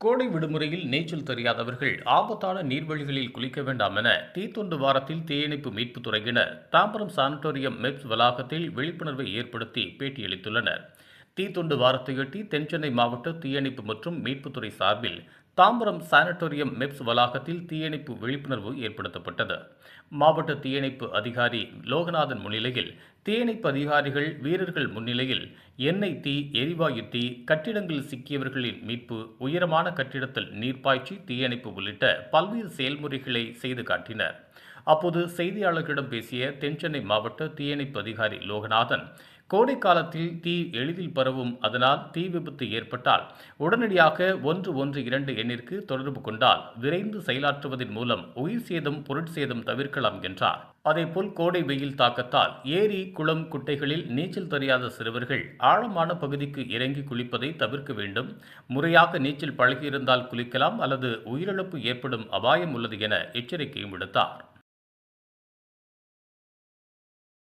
கோடை விடுமுறையில் நீச்சல் தெரியாதவர்கள் ஆபத்தான நீர்வழிகளில் குளிக்க வேண்டாம் என தீத்தொண்டு வாரத்தில் தீயணைப்பு மீட்புத் துறையினர் தாம்பரம் சானிட்டோரியம் மெப்ஸ் வளாகத்தில் விழிப்புணர்வை ஏற்படுத்தி பேட்டியளித்துள்ளனர். தீத்தொண்டு வாரத்தையொட்டி தென்சென்னை மாவட்ட தீயணைப்பு மற்றும் மீட்புத்துறை சார்பில் தாம்பரம் சானிட்டோரியம் மெப்ஸ் வளாகத்தில் தீயணைப்பு விழிப்புணர்வு ஏற்படுத்தப்பட்டது. மாவட்ட தீயணைப்பு அதிகாரி லோகநாதன் முன்னிலையில் தீயணைப்பு அதிகாரிகள் வீரர்கள் முன்னிலையில் எண்ணெய் தீ எரிவாயு தீ கட்டிடங்களில் சிக்கியவர்களின் மீட்பு உயரமான கட்டிடத்தில் நீர்ப்பாய்ச்சி தீயணைப்பு உள்ளிட்ட பல்வேறு செயல்முறைகளை செய்து காட்டினர். அப்போது செய்தியாளர்களிடம் பேசிய தென்சென்னை மாவட்ட தீயணைப்பு அதிகாரி லோகநாதன் கோடை காலத்தில் தீ எளிதில் பரவும் அதனால் தீ விபத்து ஏற்பட்டால் உடனடியாக ஒன்று ஒன்று இரண்டு எண்ணிற்கு தொடர்பு கொண்டால் விரைந்து செயலாற்றுவதன் மூலம் உயிர் சேதம் பொருட்சேதம் தவிர்க்கலாம் என்றார். அதேபோல் கோடை வெயில் தாக்கத்தால் ஏரி குளம் குட்டைகளில் நீச்சல் தெரியாத சிறுவர்கள் ஆழமான பகுதிக்கு இறங்கி குளிப்பதை தவிர்க்க வேண்டும். முறையாக நீச்சல் பழகியிருந்தால் குளிக்கலாம் அல்லது உயிரிழப்பு ஏற்படும் அபாயம் உள்ளது என எச்சரிக்கையும் விடுத்தார்.